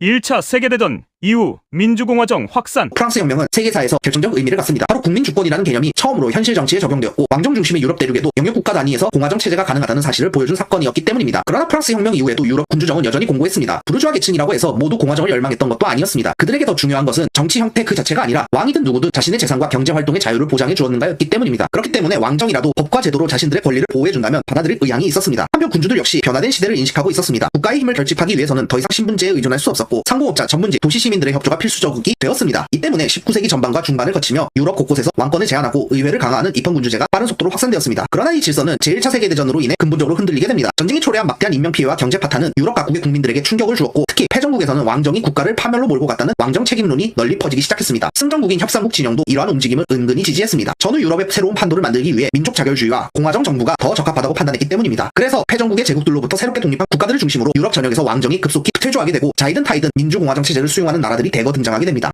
1차 세계대전 이후 민주공화정 확산, 프랑스 혁명은 세계사에서 결정적 의미를 갖습니다. 바로 국민 주권이라는 개념이 처음으로 현실 정치에 적용되었고 왕정 중심의 유럽 대륙에도 영역 국가 단위에서 공화정 체제가 가능하다는 사실을 보여준 사건이었기 때문입니다. 그러나 프랑스 혁명 이후에도 유럽 군주정은 여전히 공고했습니다. 부르주아 계층이라고 해서 모두 공화정을 열망했던 것도 아니었습니다. 그들에게 더 중요한 것은 정치 형태 그 자체가 아니라 왕이든 누구든 자신의 재산과 경제 활동의 자유를 보장해 주었는가였기 때문입니다. 그렇기 때문에 왕정이라도 법과 제도로 자신들의 권리를 보호해 준다면 받아들일 의향이 있었습니다. 한편 군주들 역시 변화된 시대를 인식하고 있었습니다. 국가의 힘을 결집하기 위해서는 더 이상 신분제에 의존할 수 없었고 상공업자, 전문직, 도시 시 민들의 협조가 필수적이 되었습니다. 이 때문에 19세기 전반과 중반을 거치며 유럽 곳곳에서 왕권을 제한하고 의회를 강화하는 입헌군주제가 빠른 속도로 확산되었습니다. 그러나 이 질서는 제1차 세계대전으로 인해 근본적으로 흔들리게 됩니다. 전쟁이 초래한 막대한 인명피해와 경제 파탄은 유럽 각국의 국민들에게 충격을 주었고 특히 패전국에서는 왕정이 국가를 파멸로 몰고 갔다는 왕정 책임론이 널리 퍼지기 시작했습니다. 승전국인 협상국 진영도 이러한 움직임을 은근히 지지했습니다. 전후 유럽의 새로운 판도를 만들기 위해 민족 자결주의와 공화정 정부가 더 적합하다고 판단했기 때문입니다. 그래서 패전국의 제국들로부터 새롭게 독립한 국가들을 중심으로 유럽 전역에서 왕정이 급속히 퇴조하게 되고 자이든 타이든 민주공화정 체제를 수용하는 나라들이 대거 등장하게 됩니다.